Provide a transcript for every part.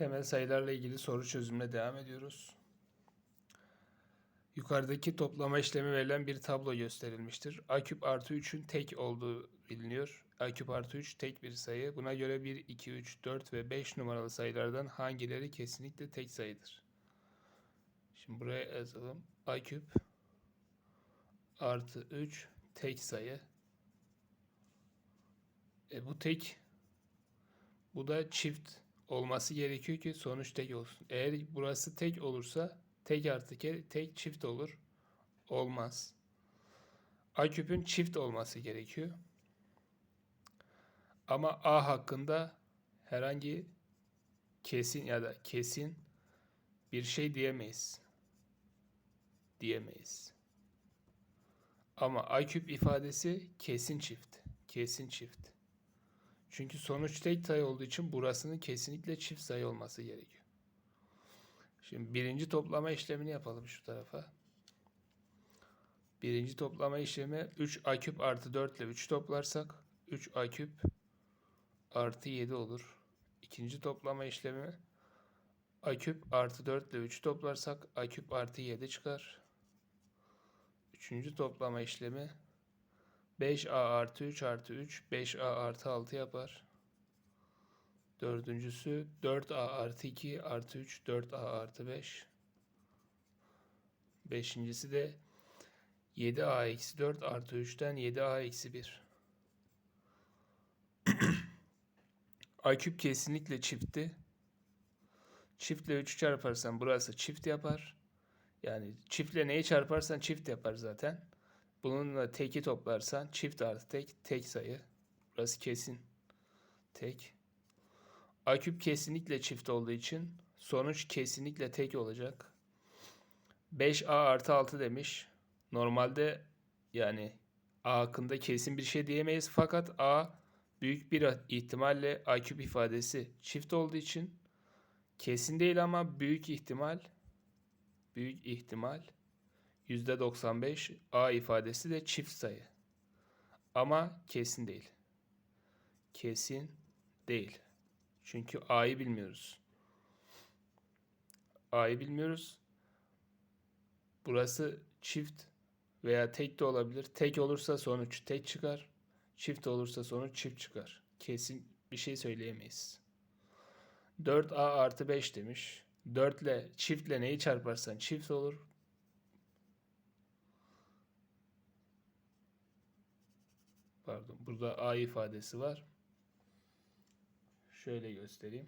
Temel sayılarla ilgili soru çözümüne devam ediyoruz. Yukarıdaki toplama işlemi verilen bir tablo gösterilmiştir. A küp artı 3'ün tek olduğu biliniyor. A küp artı 3 tek bir sayı. Buna göre 1, 2, 3, 4 ve 5 numaralı sayılardan hangileri kesinlikle tek sayıdır? Şimdi buraya yazalım. A küp artı 3 tek sayı. E bu tek. Bu da çift olması gerekiyor ki sonuç tek olsun. Eğer burası tek olursa tek artı tek çift olur. Olmaz. A küpün çift olması gerekiyor. Ama A hakkında herhangi kesin ya da kesin bir şey diyemeyiz. Diyemeyiz. Ama A küp ifadesi kesin çift. Kesin çift. Çünkü sonuç tek sayı olduğu için burasının kesinlikle çift sayı olması gerekiyor. Şimdi birinci toplama işlemini yapalım şu tarafa. Birinci toplama işlemi 3 a küp artı 4 ile 3 toplarsak 3 a küp artı 7 olur. İkinci toplama işlemi a küp artı 4 ile 3 toplarsak a küp artı 7 çıkar. Üçüncü toplama işlemi 5a artı 3 artı 3 5a artı 6 yapar. Dördüncüsü 4a artı 2 artı 3 4a artı 5. Beşincisi de 7a eksi 4 artı 3'ten 7a eksi 1. a küp kesinlikle çiftti. Çiftle 3'ü çarparsan burası çift yapar. Yani çiftle neyi çarparsan çift yapar zaten. Bununla teki toplarsan çift artı tek tek sayı. Burası kesin. Tek. A küp kesinlikle çift olduğu için sonuç kesinlikle tek olacak. 5A artı 6 demiş. Normalde yani A hakkında kesin bir şey diyemeyiz. Fakat A büyük bir ihtimalle A küp ifadesi çift olduğu için kesin değil ama büyük ihtimal büyük ihtimal %95 A ifadesi de çift sayı. Ama kesin değil. Kesin değil. Çünkü A'yı bilmiyoruz. A'yı bilmiyoruz. Burası çift veya tek de olabilir. Tek olursa sonuç tek çıkar. Çift olursa sonuç çift çıkar. Kesin bir şey söyleyemeyiz. 4A artı 5 demiş. 4 ile çiftle neyi çarparsan çift olur. Pardon burada A ifadesi var. Şöyle göstereyim.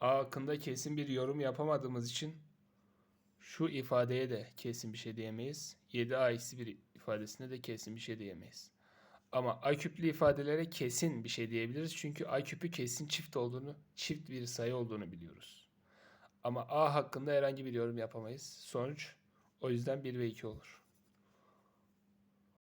A hakkında kesin bir yorum yapamadığımız için şu ifadeye de kesin bir şey diyemeyiz. 7A eksi 1 ifadesine de kesin bir şey diyemeyiz. Ama A küplü ifadelere kesin bir şey diyebiliriz. Çünkü A küpü kesin çift olduğunu, çift bir sayı olduğunu biliyoruz. Ama A hakkında herhangi bir yorum yapamayız. Sonuç o yüzden 1 ve 2 olur.